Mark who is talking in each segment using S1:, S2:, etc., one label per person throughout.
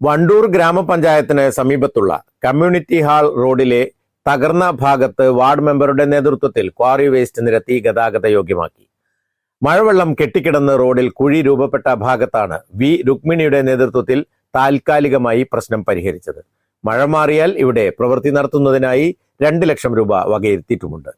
S1: വണ്ടൂർ ഗ്രാമപഞ്ചായത്തിന് സമീപത്തുള്ള community hall റോഡിലെ തകർന്ന ഭാഗത്ത് വാർഡ് മെമ്പറുടെ നേതൃത്വത്തിൽ ക്വാറി വേസ്റ്റ് നിരത്തി ഗതാഗത യോഗ്യമാക്കി. മഴവെള്ളം കെട്ടിക്കിടന്ന് റോഡിൽ കുഴി രൂപപ്പെട്ട ഭാഗത്താണ് വി രുക്മിണിയുടെ നേതൃത്വത്തിൽ താൽക്കാലികമായി പ്രശ്നം പരിഹരിച്ചത്. മഴ മാറിയാൽ ഇവിടെ പ്രവൃത്തി നടത്തുന്നതിനായി രണ്ട് ലക്ഷം രൂപ വകയിരുത്തിയിട്ടുമുണ്ട്.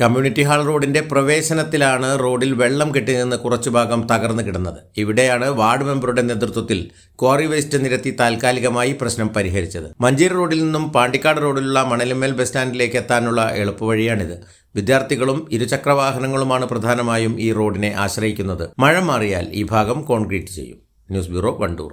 S1: കമ്മ്യൂണിറ്റി ഹാൾ റോഡിന്റെ പ്രവേശനത്തിലാണ് റോഡിൽ വെള്ളം കെട്ടി നിന്ന് കുറച്ചു ഭാഗം തകർന്നു കിടന്നത്. ഇവിടെയാണ് വാർഡ് മെമ്പറുടെ നേതൃത്വത്തിൽ ക്വാറി വേസ്റ്റ് നിരത്തി താൽക്കാലികമായി പ്രശ്നം പരിഹരിച്ചത്. മഞ്ചേരി റോഡിൽ നിന്നും പാണ്ടിക്കാട് റോഡിലുള്ള മണലിമേൽ ബസ് സ്റ്റാൻഡിലേക്ക് എത്താനുള്ള എളുപ്പവഴിയാണിത്. വിദ്യാർത്ഥികളും ഇരുചക്രവാഹനങ്ങളുമാണ് പ്രധാനമായും ഈ റോഡിനെ ആശ്രയിക്കുന്നത്. മഴ മാറിയാൽ ഈ ഭാഗം കോൺക്രീറ്റ് ചെയ്യും. News bureau Wandoor.